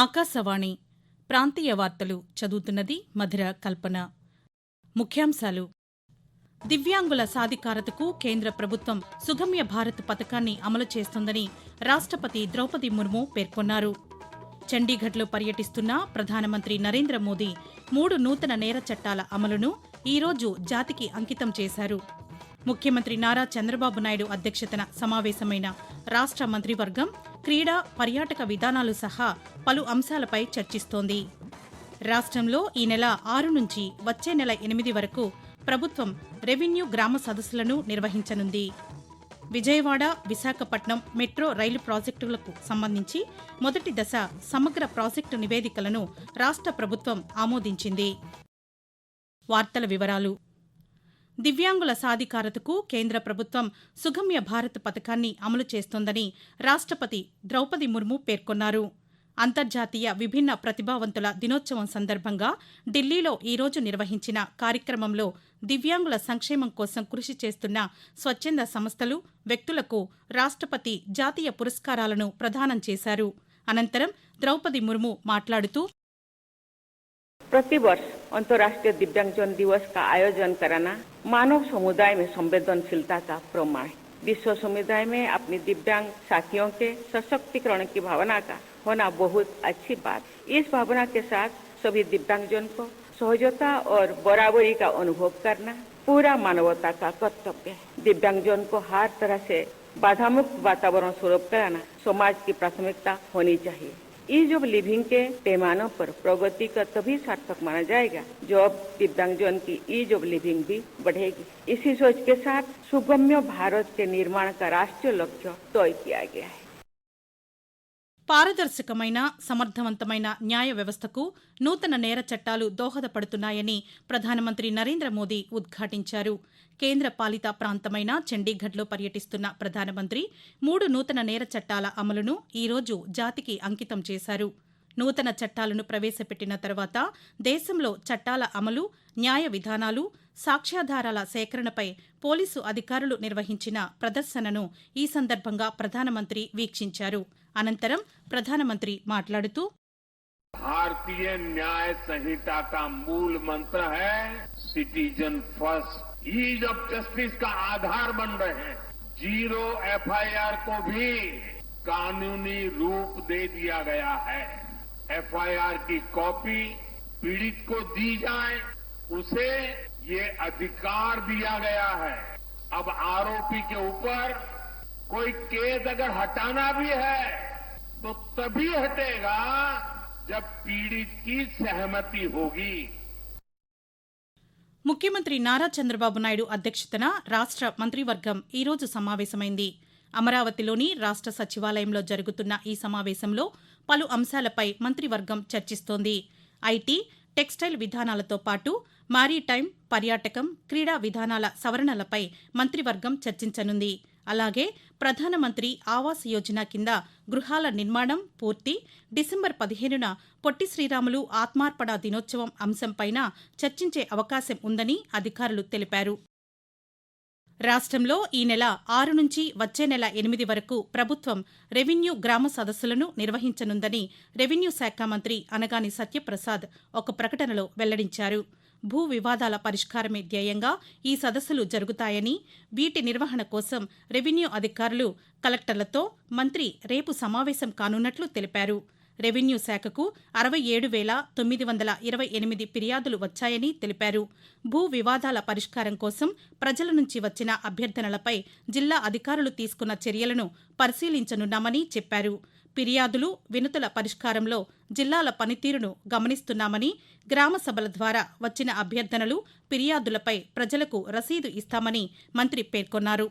ఆకాశవాణి ప్రాంతీయ వార్తలు చదువుతున్నది మధుర కల్పన. ముఖ్యాంశాలు. దివ్యాంగుల సాధికారతకు కేంద్ర ప్రభుత్వం సుగమ్య భారత్ పథకాన్ని అమలు చేస్తుందని రాష్ట్రపతి ద్రౌపది ముర్ము పేర్కొన్నారు. చండీగఢ్లో పర్యటిస్తున్న ప్రధానమంత్రి నరేంద్ర మోదీ మూడు నూతన నేర చట్టాల అమలును ఈరోజు జాతికి అంకితం చేశారు. ముఖ్యమంత్రి నారా చంద్రబాబు నాయుడు అధ్యక్షతన సమావేశమైన రాష్ట్ర మంత్రివర్గం క్రీడా పర్యాటక విధానాలు సహా పలు అంశాలపై చర్చిస్తోంది. రాష్ట్రంలో ఈ నెల ఆరు నుంచి వచ్చే నెల ఎనిమిది వరకు ప్రభుత్వం రెవెన్యూ గ్రామ సదస్సులను నిర్వహించనుంది. విజయవాడ విశాఖపట్నం మెట్రో రైలు ప్రాజెక్టులకు సంబంధించి మొదటి దశ సమగ్ర ప్రాజెక్టు నివేదికలను రాష్ట్ర ప్రభుత్వం ఆమోదించింది. వార్తల వివరాలు దివ్యాంగుల సాధికారతకు కేంద్ర ప్రభుత్వం సుగమ్య భారత్ పథకాన్ని అమలు చేస్తోందని రాష్టపతి ద్రౌపది ముర్ము పేర్కొన్నారు. అంతర్జాతీయ విభిన్న ప్రతిభావంతుల దినోత్సవం సందర్భంగా ఢిల్లీలో ఈరోజు నిర్వహించిన కార్యక్రమంలో దివ్యాంగుల సంక్షేమం కోసం కృషి చేస్తున్న స్వచ్ఛంద సంస్థలు వ్యక్తులకు రాష్టపతి జాతీయ పురస్కారాలను ప్రదానం చేశారు. అనంతరం ద్రౌపది ముర్ము మాట్లాడుతూ ప్రతి अंतर्राष्ट्रीय दिव्यांगजन दिवस का आयोजन कराना मानव समुदाय में संवेदनशीलता का प्रमाण विश्व समुदाय में अपनी दिव्यांग साथियों के सशक्तिकरण की भावना का होना बहुत अच्छी बात इस भावना के साथ सभी दिव्यांगजन को सहजता और बराबरी का अनुभव करना पूरा मानवता का कर्तव्य है दिव्यांगजन को हर तरह से बाधा मुक्त वातावरण सुलभ कराना समाज की प्राथमिकता होनी चाहिए ईज ऑफ़ लिविंग के पैमानों पर प्रगति का तभी सार्थक माना जाएगा जो अब दिव्यांगजन की ईज ऑफ़ लिविंग भी बढ़ेगी। इसी सोच के साथ सुगम्य भारत के निर्माण का राष्ट्रीय लक्ष्य तय किया गया है। పారదర్శకమైన సమర్థవంతమైన న్యాయ వ్యవస్థకు నూతన నేర చట్టాలు దోహదపడుతున్నాయని ప్రధానమంత్రి నరేంద్ర మోదీ ఉద్ఘాటించారు. కేంద్ర పాలిత ప్రాంతమైన చండీగఢ్లో పర్యటిస్తున్న ప్రధానమంత్రి మూడు నూతన నేర చట్టాల అమలును ఈరోజు జాతికి అంకితం చేశారు. నూతన చట్టాలను ప్రవేశపెట్టిన తర్వాత దేశంలో చట్టాల అమలు న్యాయ విధానాలు సాక్ష్యాధారాల సేకరణపై పోలీసు అధికారులు నిర్వహించిన ప్రదర్శనను ఈ సందర్భంగా ప్రధానమంత్రి వీక్షించారు అనంతరం ప్రధానమంత్రి మాట్లాడుతూ भारतीय न्याय संहिता का मूल मंत्र है citizen first ease of justice का आधार बन रहे हैं जीरो एफआईआर को भी कानूनी रूप दे दिया गया है एफआईआर की कॉपी पीड़ित को दी जाए उसे ये अधिकार दिया गया है अब आरोपी के ऊपर कोई केस अगर हटाना भी है तो तभी हटेगा जब पीड़ित की सहमति होगी ముఖ్యమంత్రి నారా చంద్రబాబు నాయుడు అధ్యక్షతన రాష్ట్ర మంత్రివర్గం ఈరోజు సమావేశమైంది అమరావతిలోని రాష్ట్ర సచివాలయంలో జరుగుతున్న ఈ సమావేశంలో పలు అంశాలపై మంత్రివర్గం చర్చిస్తోంది. ఐటీ టెక్స్టైల్ విధానాలతో పాటు మారీటైమ్ పర్యాటకం క్రీడా విధానాల సవరణలపై మంత్రివర్గం చర్చించనుంది. అలాగే ప్రధానమంత్రి ఆవాస్ యోజన కింద గృహాల నిర్మాణం పూర్తి డిసెంబర్ పదిహేనున పొట్టి శ్రీరాములు ఆత్మార్పణ దినోత్సవం అంశంపైన చర్చించే అవకాశం ఉందని అధికారులు తెలిపారు. రాష్ట్రంలో ఈ నెల ఆరు నుంచి వచ్చే నెల ఎనిమిది వరకు ప్రభుత్వం రెవెన్యూ గ్రామ సదస్సులను నిర్వహించనుందని రెవెన్యూ శాఖ మంత్రి అనగాని సత్యప్రసాద్ ఒక ప్రకటనలో వెల్లడించారు. భూ వివాదాల పరిష్కారమే ధ్యేయంగా ఈ సదస్సులు జరుగుతాయని వీటి నిర్వహణ కోసం రెవెన్యూ అధికారులు కలెక్టర్లతో మంత్రి రేపు సమావేశం కానున్నట్లు తెలిపారు. రెవెన్యూ శాఖకు అరవై ఏడు వేల తొమ్మిది వందల ఇరవై ఎనిమిది ఫిర్యాదులు వచ్చాయని తెలిపారు. భూ వివాదాల పరిష్కారం కోసం ప్రజల నుంచి వచ్చిన అభ్యర్థనలపై జిల్లా అధికారులు తీసుకున్న చర్యలను పరిశీలించనున్నామని చెప్పారు. ఫిర్యాదులు వినతుల పరిష్కారంలో జిల్లాల పనితీరును గమనిస్తున్నామని గ్రామ సభల ద్వారా వచ్చిన అభ్యర్థనలు ఫిర్యాదులపై ప్రజలకు రసీదు ఇస్తామని మంత్రి పేర్కొన్నారు.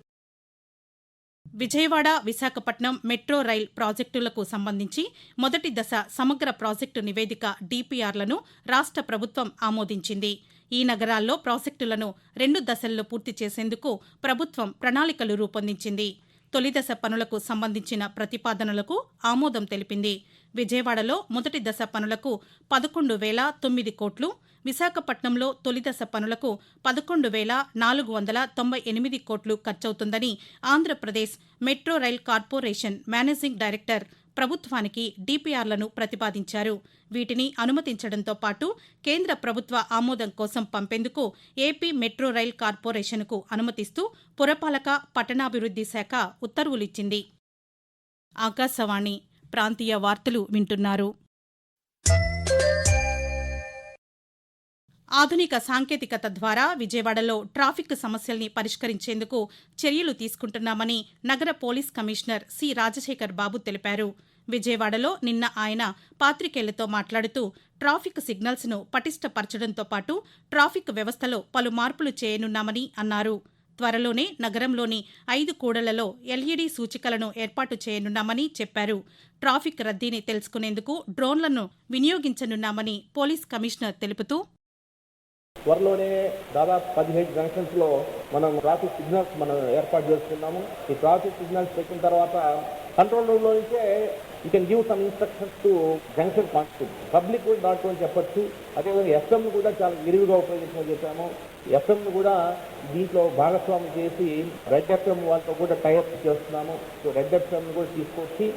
విజయవాడ విశాఖపట్నం మెట్రో రైల్ ప్రాజెక్టులకు సంబంధించి మొదటి దశ సమగ్ర ప్రాజెక్టు నివేదిక డీపీఆర్లను రాష్ట్ర ప్రభుత్వం ఆమోదించింది. ఈ నగరాల్లో ప్రాజెక్టులను రెండు దశల్లో పూర్తి చేసేందుకు ప్రభుత్వం ప్రణాళికలు రూపొందించింది. తొలిదశ పనులకు సంబంధించిన ప్రతిపాదనలకు ఆమోదం తెలిపింది. విజయవాడలో మొదటి దశ పనులకు పదకొండు వేల తొమ్మిది కోట్లు విశాఖపట్నంలో తొలిదశ పనులకు పదకొండు వేల నాలుగు వందల తొంభై ఎనిమిది కోట్లు ఖర్చవుతుందని Andhra Pradesh metro rail corporation managing director ప్రభుత్వానికి డిపిఆర్లను ప్రతిపాదించారు. వీటిని అనుమతించడంతో పాటు కేంద్ర ప్రభుత్వ ఆమోదం కోసం పంపేందుకు ఏపీ మెట్రో రైల్ కార్పొరేషన్కు అనుమతిస్తూ పురపాలక పట్టణాభివృద్ధి శాఖ ఉత్తర్వులిచ్చింది. ఆకాశవాణి ప్రాంతీయ వార్తలు వింటున్నారు. ఆధునిక సాంకేతికత ద్వారా విజయవాడలో ట్రాఫిక్ సమస్యల్ని పరిష్కరించేందుకు చర్యలు తీసుకుంటున్నామని నగర police commissioner C Rajasekhar Babu తెలిపారు. విజయవాడలో నిన్న ఆయన పాతికేయులతో మాట్లాడుతూ ట్రాఫిక్ సిగ్నల్స్ను పటిష్టపరచడంతో పాటు ట్రాఫిక్ వ్యవస్థలో పలు మార్పులు చేయనున్నామని అన్నారు. త్వరలోనే నగరంలోని ఐదు కూడలలో ఎల్ఈడీ సూచికలను ఏర్పాటు చేయనున్నామని చెప్పారు. ట్రాఫిక్ రద్దీని తెలుసుకునేందుకు డ్రోన్లను వినియోగించనున్నామని పోలీస్ కమిషనర్ తెలుపుతూ త్వరలోనే దాదాపు పదిహేడు జంక్షన్స్లో మనం ట్రాఫిక్ సిగ్నల్స్ మనం ఏర్పాటు చేసుకున్నాము. ఈ ట్రాఫిక్ సిగ్నల్స్ పెట్టిన తర్వాత కంట్రోల్ రూమ్లో నుంచే you can give some instructions to junction constitute public కూడా దాంట్లో చెప్పొచ్చు. అదేవిధంగా ఎఫ్ఎం కూడా చాలా విరివిగా ఉపయోగించమని చెప్పాము. ఎఫ్ఎం కూడా దీంట్లో భాగస్వామి చేసి రెడ్ ఎఫ్ఎం వాళ్ళతో కూడా టైప్ చేస్తున్నాము. సో రెడ్ ఎఫ్ఎం కూడా తీసుకొచ్చి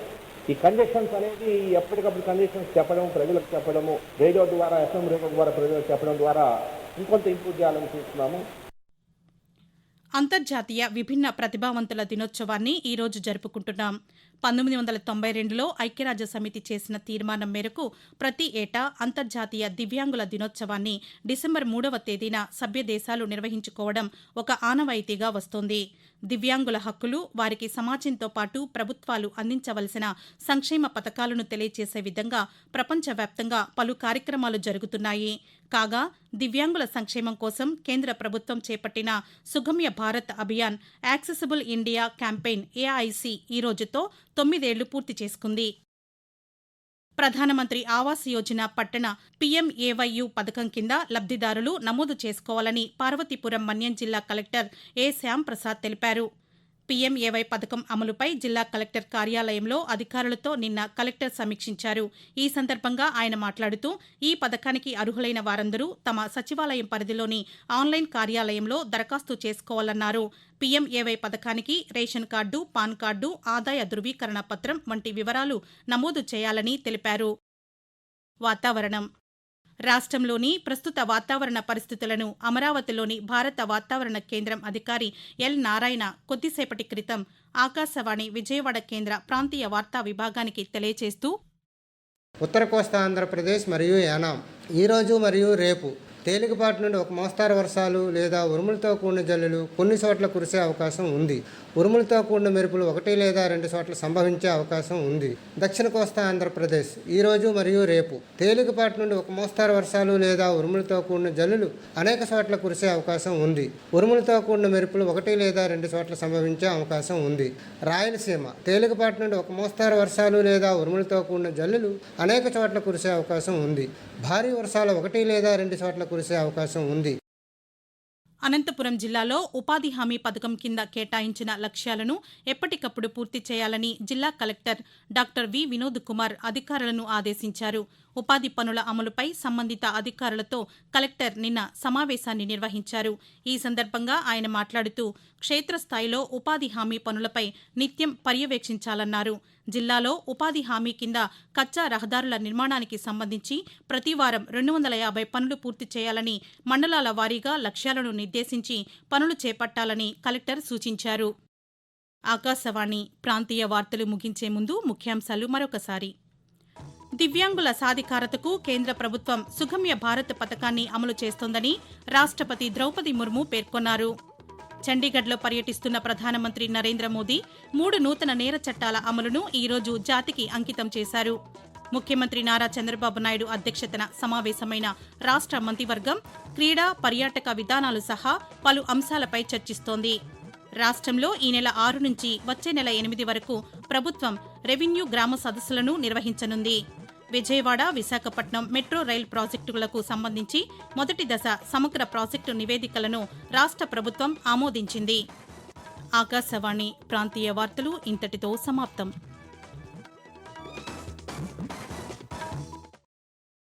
ఈ కండిషన్స్ అనేది ఎప్పటికప్పుడు కండిషన్స్ చెప్పడం ప్రజలకు చెప్పడము రేడియో ద్వారా ఎఫ్ఎం రేడియో ద్వారా ప్రజలకు చెప్పడం ద్వారా ఇంకొంత ఇంప్రూవ్ చేయాలని చూస్తున్నాము. అంతర్జాతీయ విభిన్న ప్రతిభావంతుల దినోత్సవాన్ని ఈ రోజు జరుపుకుంటున్నాం. పంతొమ్మిది వందల తొంభై రెండులో ఐక్యరాజ్య సమితి చేసిన తీర్మానం మేరకు ప్రతి ఏటా అంతర్జాతీయ దివ్యాంగుల దినోత్సవాన్ని డిసెంబర్ మూడవ తేదీన సభ్య దేశాలు నిర్వహించుకోవడం ఒక ఆనవాయితీగా వస్తోంది. దివ్యాంగుల హక్కులు వారికి సమాజంతో పాటు ప్రభుత్వాలు అందించవలసిన సంక్షేమ పథకాలను తెలియజేసే విధంగా ప్రపంచవ్యాప్తంగా పలు కార్యక్రమాలు జరుగుతున్నాయి. కాగా దివ్యాంగుల సంక్షేమం కోసం కేంద్ర ప్రభుత్వం చేపట్టిన Sugamya Bharat Abhiyan accessible India campaign AIC ఈ రోజుతో తొమ్మిదేళ్ళు పూర్తి చేసుకుంది. ప్రధానమంత్రి ఆవాస్ యోజన పట్టణ పీఎంఏవైయు పథకం కింద లబ్దిదారులు నమోదు చేసుకోవాలని పార్వతీపురం మన్యం జిల్లా కలెక్టర్ ఏ శ్యాంప్రసాద్ తెలిపారు. పీఎంఏవై పథకం అమలుపై జిల్లా కలెక్టర్ కార్యాలయంలో అధికారులతో నిన్న కలెక్టర్ సమీక్షించారు. ఈ సందర్భంగా ఆయన మాట్లాడుతూ ఈ పథకానికి అర్హులైన వారందరూ తమ సచివాలయం పరిధిలోని ఆన్లైన్ కార్యాలయంలో దరఖాస్తు చేసుకోవాలన్నారు. పీఎంఏవై పథకానికి రేషన్ కార్డు పాన్ కార్డు ఆదాయ ధృవీకరణ పత్రం వంటి వివరాలు నమోదు చేయాలని తెలిపారు. వాతావరణం రాష్ట్రంలోని ప్రస్తుత వాతావరణ పరిస్థితులను అమరావతిలోని భారత వాతావరణ కేంద్రం అధికారి ఎల్ నారాయణ కొద్దిసేపటి క్రితం ఆకాశవాణి విజయవాడ కేంద్ర ప్రాంతీయ వార్తా విభాగానికి తెలియజేస్తూ ఉత్తర కోస్తా ఆంధ్రప్రదేశ్ మరియు యానాం ఈరోజు మరియు రేపు తేలికపాటి నుండి ఒక మోస్తారు వర్షాలు లేదా ఉరుములతో కూడిన జల్లులు కొన్ని చోట్ల కురిసే అవకాశం ఉంది. ఉరుములతో కూడిన మెరుపులు ఒకటి లేదా రెండు చోట్ల సంభవించే అవకాశం ఉంది. దక్షిణ కోస్తా ఆంధ్రప్రదేశ్ ఈరోజు మరియు రేపు. తేలికపాటి నుండి ఒక మోస్తారు వర్షాలు లేదా ఉరుములతో కూడిన జల్లులు అనేక చోట్ల కురిసే అవకాశం ఉంది. ఉరుములతో కూడిన మెరుపులు ఒకటి లేదా రెండు చోట్ల సంభవించే అవకాశం ఉంది. రాయలసీమ. తేలికపాటి నుండి ఒక మోస్తారు వర్షాలు లేదా ఉరుములతో కూడిన జల్లులు అనేక చోట్ల కురిసే అవకాశం ఉంది. భారీ వర్షాలు ఒకటి లేదా రెండు చోట్ల కురిసే అవకాశం ఉంది. అనంతపురం జిల్లాలో ఉపాధి హామీ పథకం కింద కేటాయించిన లక్ష్యాలను ఎప్పటికప్పుడు పూర్తి చేయాలని జిల్లా collector doctor V Vinod Kumar అధికారులను ఆదేశించారు. ఉపాధి పనుల అమలుపై సంబంధిత అధికారులతో కలెక్టర్ నిన్న సమావేశాన్ని నిర్వహించారు. ఈ సందర్భంగా ఆయన మాట్లాడుతూ క్షేత్రస్థాయిలో ఉపాధి హామీ పనులపై నిత్యం పర్యవేక్షించాలన్నారు. జిల్లాలో ఉపాధి హామీ కింద కచ్చా రహదారుల నిర్మాణానికి సంబంధించి ప్రతివారం రెండు వందల యాభై పనులు పూర్తి చేయాలని మండలాల వారీగా లక్ష్యాలను నిర్దేశించి పనులు చేపట్టాలని కలెక్టర్ సూచించారు. ఆకాశవాణి ప్రాంతీయ వార్తలు ముగించే ముందు ముఖ్యాంశాలు మరొకసారి. దివ్యాంగుల సాధికారతకు కేంద్ర ప్రభుత్వం సుగమ్య భారత్ పథకాన్ని అమలు చేస్తోందని రాష్ట్రపతి ద్రౌపది ముర్ము పేర్కొన్నారు. చండీగఢ్లో పర్యటిస్తున్న ప్రధానమంత్రి నరేంద్ర మోదీ మూడు నూతన నేర చట్టాల అమలును ఈరోజు జాతికి అంకితం చేశారు. ముఖ్యమంత్రి నారా చంద్రబాబు నాయుడు అధ్యక్షతన సమావేశమైన రాష్ట్ర మంత్రివర్గం క్రీడా పర్యాటక విధానాలు సహా పలు అంశాలపై చర్చిస్తోంది. రాష్ట్రంలో ఈ నెల ఆరు నుంచి వచ్చే నెల ఎనిమిది వరకు ప్రభుత్వం రెవెన్యూ గ్రామ సదస్సులను నిర్వహించనుంది. విజయవాడ విశాఖపట్నం మెట్రో రైల్ ప్రాజెక్టులకు సంబంధించి మొదటి దశ సమగ్ర ప్రాజెక్టు నివేదికలను రాష్ట్ర ప్రభుత్వం ఆమోదించింది. ఆకాశవాణి ప్రాంతీయ వార్తలు ఇంతటితో సమాప్తం.